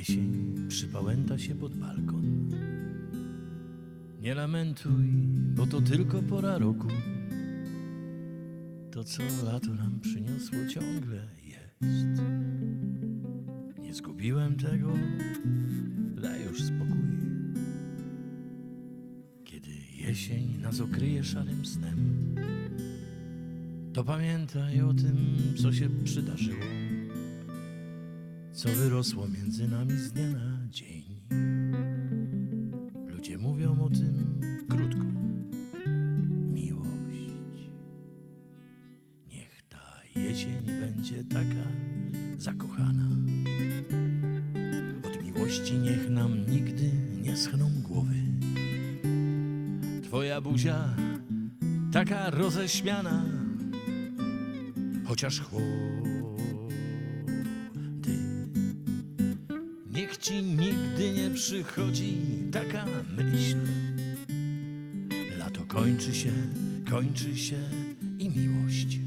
Jesień przypałęta się pod balkon. Nie lamentuj, bo to tylko pora roku. To, co lato nam przyniosło, ciągle jest. Nie zgubiłem tego, daj już spokój. Kiedy jesień nas okryje szarym snem, to pamiętaj o tym, co się przydarzyło, co wyrosło między nami z dnia na dzień. Ludzie mówią o tym krótko. Miłość. Niech ta jesień będzie taka zakochana. Od miłości niech nam nigdy nie schną głowy. Twoja buzia taka roześmiana, chociaż chłody. Niech ci nigdy nie przychodzi taka myśl. Lato kończy się, kończy się i miłość.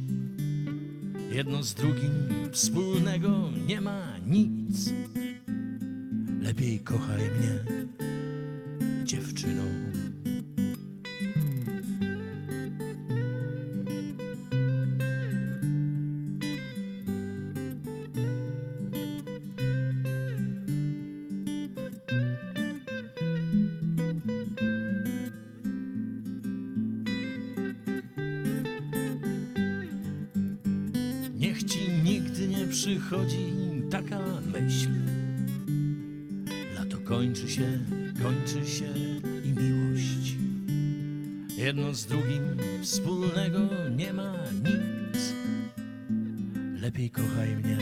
Jedno z drugim wspólnego nie ma nic. Lepiej kochaj mnie, dziewczyno. Niech ci nigdy nie przychodzi taka myśl. Lato kończy się, kończy się i miłość. Jedno z drugim wspólnego nie ma nic. Lepiej kochaj mnie,